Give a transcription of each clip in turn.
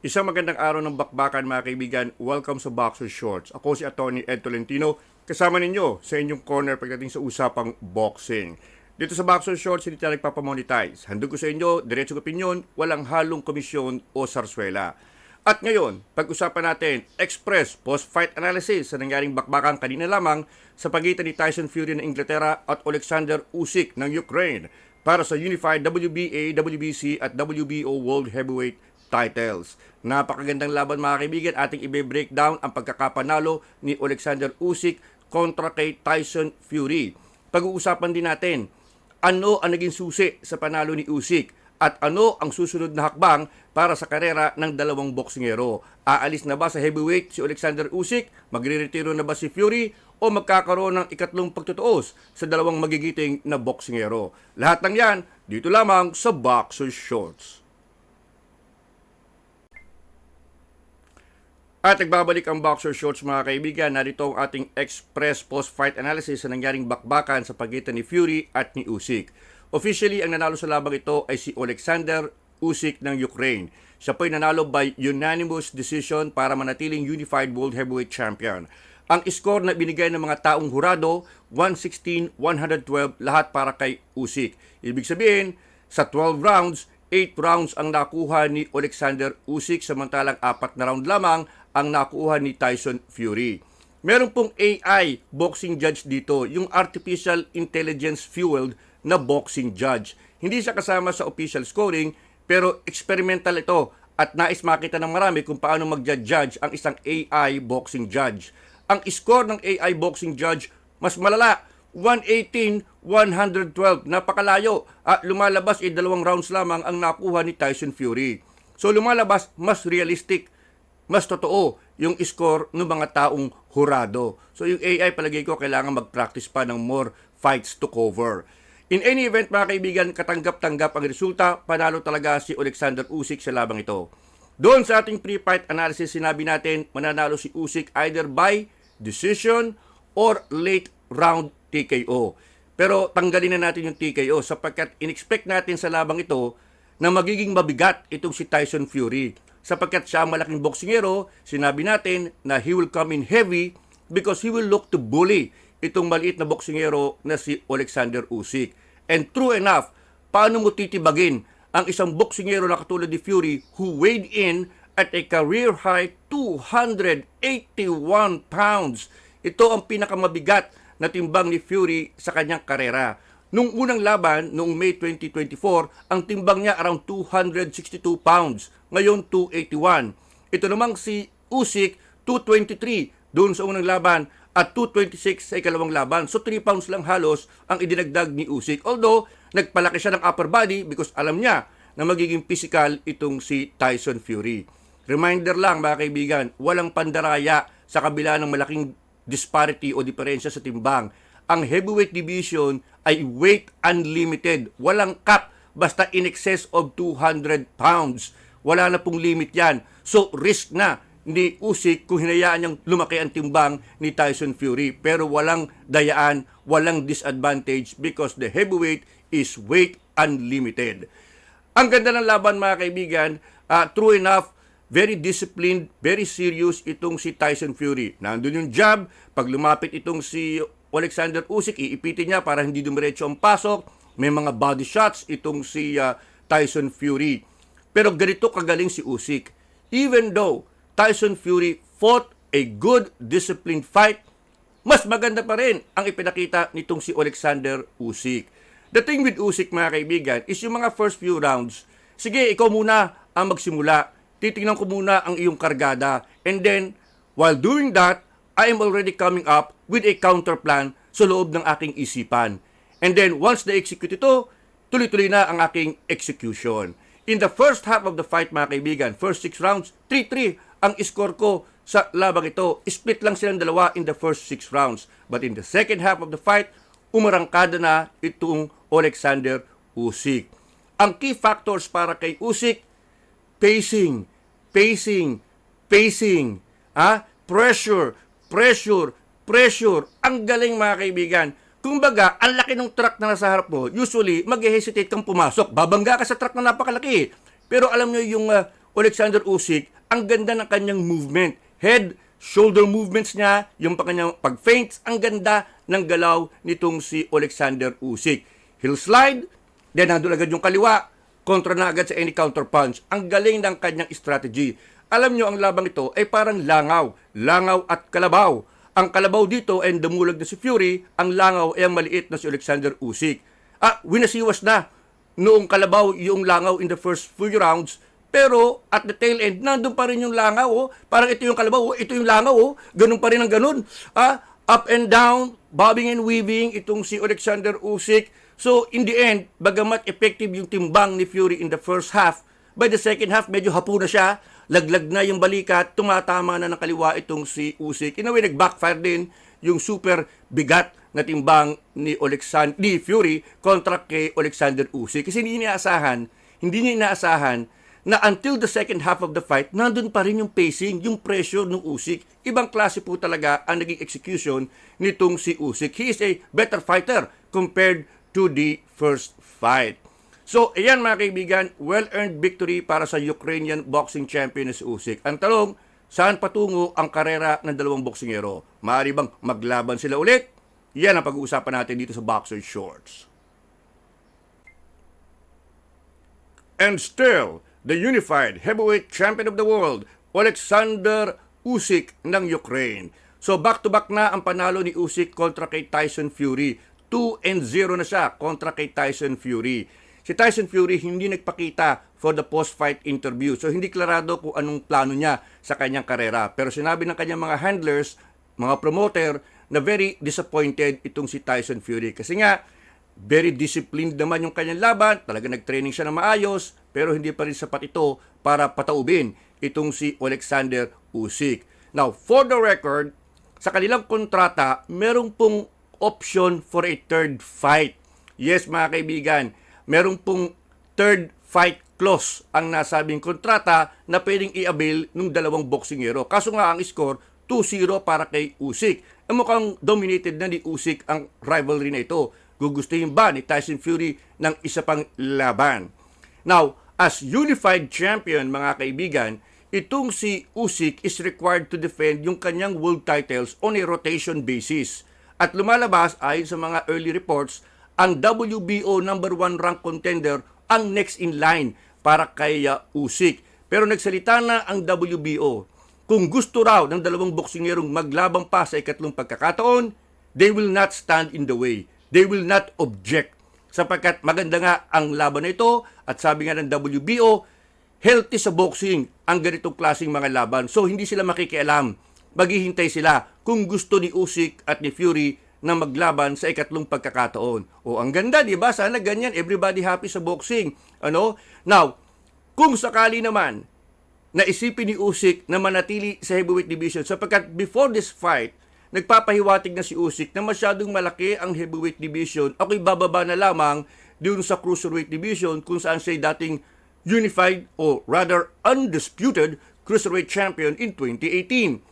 Isang magandang araw ng bakbakan mga kaibigan. Welcome sa Boxer Shorts. Ako si Attorney Ed Tolentino. Kasama ninyo sa inyong corner pagdating sa usapang boxing. Dito sa Boxer Shorts, hindi tayo nagpapamonetize. Handog ko sa inyo, diretso opinion, walang halong komisyon o sarswela. At ngayon, pag-usapan natin, express post-fight analysis sa nangyaring bakbakan kanina lamang sa pagitan ni Tyson Fury ng Inglaterra at Alexander Usyk ng Ukraine para sa Unified WBA, WBC at WBO World Heavyweight titles. Napakagandang laban mga kaibigan, ating ibe-breakdown ang pagkakapanalo ni Alexander Usyk kontra kay Tyson Fury. Pag-uusapan din natin, ano ang naging susi sa panalo ni Usyk at ano ang susunod na hakbang para sa karera ng dalawang boksingero. Aalis na ba sa heavyweight si Alexander Usyk? Magre-retiro na ba si Fury? O magkakaroon ng ikatlong pagtutuos sa dalawang magigiting na boksingero? Lahat ng yan, dito lamang sa Boxer Shorts. At nagbabalik ang Boxer Shorts mga kaibigan. Narito ang ating express post-fight analysis sa nangyaring bakbakan sa pagitan ni Fury at ni Usyk. Officially, ang nanalo sa labang ito ay si Alexander Usyk ng Ukraine. Siya po'y nanalo by unanimous decision para manatiling Unified World Heavyweight Champion. Ang score na binigay ng mga taong hurado, 116-112 lahat para kay Usyk. Ibig sabihin, sa 12 rounds, 8 rounds ang nakuha ni Alexander Usyk samantalang apat na round lamang ang nakuha ni Tyson Fury. Meron pong AI boxing judge dito, yung artificial intelligence fueled na boxing judge. Hindi siya kasama sa official scoring pero experimental ito at nais makita ng marami kung paano mag-judge ang isang AI boxing judge. Ang score ng AI boxing judge mas malala, 118-112. Napakalayo. At lumalabas ay dalawang rounds lamang ang nakuha ni Tyson Fury. So lumalabas mas realistic, mas totoo yung score ng mga taong hurado. So yung AI palagay ko kailangan mag-practice pa ng more fights to cover. In any event mga kaibigan, katanggap-tanggap ang resulta, panalo talaga si Alexander Usyk sa labang ito. Doon sa ating pre-fight analysis, sinabi natin mananalo si Usyk either by decision or late round TKO. Pero tanggalin na natin yung TKO sapagkat in-expect natin sa labang ito na magiging mabigat itong si Tyson Fury. Sapagkat siya ang malaking boksingero, sinabi natin na he will come in heavy because he will look to bully itong maliit na boksingero na si Alexander Usyk. And true enough, paano mo titibagin ang isang boksingero na katulad ni Fury who weighed in at a career high 281 pounds. Ito ang pinakamabigat na timbang ni Fury sa kanyang karera. Nung unang laban, noong May 2024, ang timbang niya around 262 pounds. Ngayon, 281. Ito namang si Usyk, 223 doon sa unang laban at 226 sa ikalawang laban. So 3 pounds lang halos ang idinagdag ni Usyk. Although, nagpalaki siya ng upper body because alam niya na magiging physical itong si Tyson Fury. Reminder lang mga kaibigan, walang pandaraya sa kabila ng malaking disparity o diferensya sa timbang. Ang heavyweight division ay weight unlimited. Walang cap basta in excess of 200 pounds. Wala na pong limit yan. So risk na ni Usyk kung hinayaan niyang lumaki ang timbang ni Tyson Fury. Pero walang dayaan, walang disadvantage because the heavyweight is weight unlimited. Ang ganda ng laban mga kaibigan, uh, true enough, very disciplined, very serious itong si Tyson Fury. Nandun yung jab, pag lumapit itong si Alexander Usyk, iipitin niya para hindi dumiretso ang pasok. May mga body shots itong si uh, Tyson Fury. Pero ganito kagaling si Usyk. Even though Tyson Fury fought a good disciplined fight, mas maganda pa rin ang ipinakita nitong si Alexander Usyk. The thing with Usyk mga kaibigan is yung mga first few rounds, sige ikaw muna ang magsimula titingnan ko muna ang iyong kargada. And then, while doing that, I am already coming up with a counter plan sa loob ng aking isipan. And then, once na-execute ito, tuloy-tuloy na ang aking execution. In the first half of the fight, mga kaibigan, first six rounds, 3-3 ang score ko sa labang ito. Split lang silang dalawa in the first six rounds. But in the second half of the fight, umarangkada na itong Alexander Usyk. Ang key factors para kay Usyk, pacing, pacing, pacing, ah, pressure, pressure, pressure. Ang galing mga kaibigan. Kung baga, ang laki ng truck na nasa harap mo, usually, mag-hesitate kang pumasok. Babangga ka sa truck na napakalaki. Pero alam nyo yung uh, Alexander Usyk, ang ganda ng kanyang movement. Head, shoulder movements niya, yung kanyang pag-feints, ang ganda ng galaw nitong si Alexander Usyk. Heel slide, then nandun agad yung kaliwa, kontra na agad sa any counter punch. Ang galing ng kanyang strategy. Alam nyo, ang labang ito ay parang langaw. Langaw at kalabaw. Ang kalabaw dito ay dumulag na si Fury, ang langaw ay ang maliit na si Alexander Usyk. Ah, winasiwas na noong kalabaw yung langaw in the first few rounds, pero at the tail end, nandun pa rin yung langaw, oh. Parang ito yung kalabaw, oh. ito yung langaw, oh. Ganun pa rin ang ganun. Ah, up and down, bobbing and weaving, itong si Alexander Usyk. So, in the end, bagamat effective yung timbang ni Fury in the first half, by the second half, medyo hapo na siya, laglag na yung balikat, tumatama na ng kaliwa itong si Usyk. In a way, nag-backfire din yung super bigat na timbang ni Alexander ni Fury kontra kay Alexander Usyk kasi hindi inaasahan, hindi niya inaasahan na until the second half of the fight, nandun pa rin yung pacing, yung pressure ng Usyk. Ibang klase po talaga ang naging execution nitong si Usyk. He is a better fighter compared to the first fight. So, ayan mga kaibigan, well-earned victory para sa Ukrainian boxing champion na si Usyk. Ang tanong, saan patungo ang karera ng dalawang boksingero? Maaari bang maglaban sila ulit? Yan ang pag-uusapan natin dito sa Boxer Shorts. And still, the unified heavyweight champion of the world, Alexander Usyk ng Ukraine. So back-to-back na ang panalo ni Usyk kontra kay Tyson Fury. 2 and 0 na siya kontra kay Tyson Fury. Si Tyson Fury hindi nagpakita for the post-fight interview. So hindi klarado kung anong plano niya sa kanyang karera. Pero sinabi ng kanyang mga handlers, mga promoter, na very disappointed itong si Tyson Fury. Kasi nga, very disciplined naman yung kanyang laban. Talaga nag-training siya na maayos. Pero hindi pa rin sapat ito para pataubin itong si Alexander Usyk. Now, for the record, sa kanilang kontrata, merong pong option for a third fight. Yes, mga kaibigan, merong pong third fight clause ang nasabing kontrata na pwedeng i-avail ng dalawang boksingero. Kaso nga ang score, 2-0 para kay Usyk. E mukhang dominated na ni Usyk ang rivalry na ito. Gugustuhin ba ni Tyson Fury ng isa pang laban? Now, as unified champion mga kaibigan, itong si Usyk is required to defend yung kanyang world titles on a rotation basis. At lumalabas ayon sa mga early reports, ang WBO number one rank contender ang next in line para kay uh, Usyk. Pero nagsalita na ang WBO. Kung gusto raw ng dalawang boksingerong maglabang pa sa ikatlong pagkakataon, they will not stand in the way. They will not object. Sapagkat maganda nga ang laban na ito at sabi nga ng WBO, healthy sa boxing ang ganitong klaseng mga laban. So hindi sila makikialam. Maghihintay sila kung gusto ni Usyk at ni Fury na maglaban sa ikatlong pagkakataon. O ang ganda, 'di ba? Sana ganyan, everybody happy sa boxing. Ano? Now, kung sakali naman na isipin ni Usyk na manatili sa heavyweight division sapagkat before this fight, nagpapahiwatig na si Usyk na masyadong malaki ang heavyweight division. Ako'y bababa na lamang dun sa cruiserweight division kung saan siya dating unified or rather undisputed cruiserweight champion in 2018.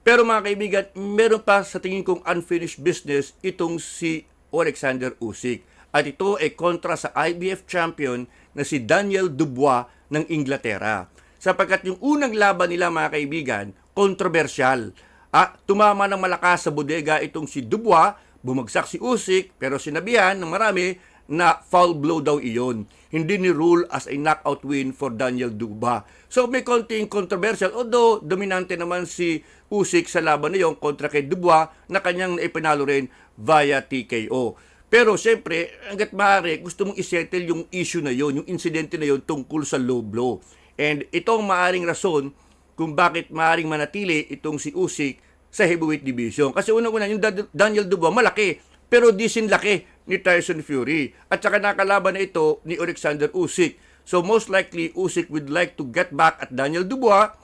Pero mga kaibigan, meron pa sa tingin kong unfinished business itong si Alexander Usyk. At ito ay kontra sa IBF champion na si Daniel Dubois ng Inglaterra. Sapagkat yung unang laban nila mga kaibigan, kontrobersyal. Ah, tumama ng malakas sa bodega itong si Dubois, bumagsak si Usyk, pero sinabihan ng marami na foul blow daw iyon. Hindi ni rule as a knockout win for Daniel Duba. So may konting controversial, although dominante naman si Usyk sa laban na yon kontra kay Dubois na kanyang naipinalo rin via TKO. Pero siyempre, hanggat maaari, gusto mong isettle yung issue na yon, yung insidente na yon tungkol sa low blow. And ito ang maaring rason kung bakit maaring manatili itong si Usyk sa heavyweight division. Kasi unang-una, yung Daniel Dubois, malaki, pero di laki ni Tyson Fury. At saka nakalaban na ito ni Alexander Usyk. So most likely, Usyk would like to get back at Daniel Dubois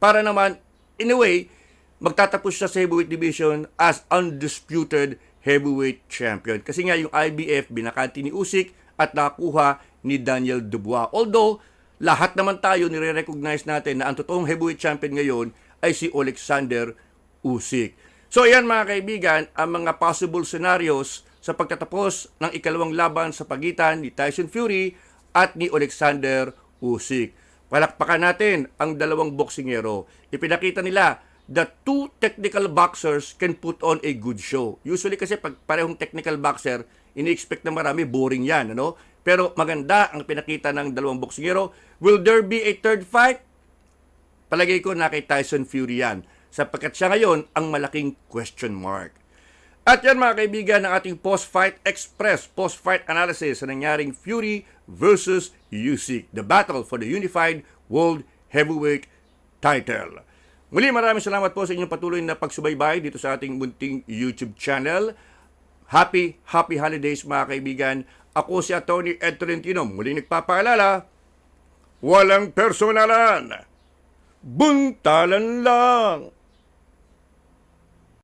para naman, in a way, magtatapos siya sa heavyweight division as undisputed heavyweight champion. Kasi nga yung IBF, binakati ni Usyk at nakuha ni Daniel Dubois. Although, lahat naman tayo nire-recognize natin na ang totoong heavyweight champion ngayon ay si Alexander Usyk. So ayan mga kaibigan, ang mga possible scenarios sa pagtatapos ng ikalawang laban sa pagitan ni Tyson Fury at ni Alexander Usyk. Palakpakan natin ang dalawang boksingero. Ipinakita nila that two technical boxers can put on a good show. Usually kasi pag parehong technical boxer, ini-expect na marami, boring yan. Ano? Pero maganda ang pinakita ng dalawang boksingero. Will there be a third fight? Palagay ko na kay Tyson Fury yan. Sapagkat siya ngayon ang malaking question mark. At yan mga kaibigan ng ating post-fight express, post-fight analysis sa nangyaring Fury versus Usyk, the battle for the unified world heavyweight title. Muli maraming salamat po sa inyong patuloy na pagsubaybay dito sa ating munting YouTube channel. Happy, happy holidays mga kaibigan. Ako si Attorney Ed Tolentino. Muli nagpapaalala, walang personalan. Buntalan lang.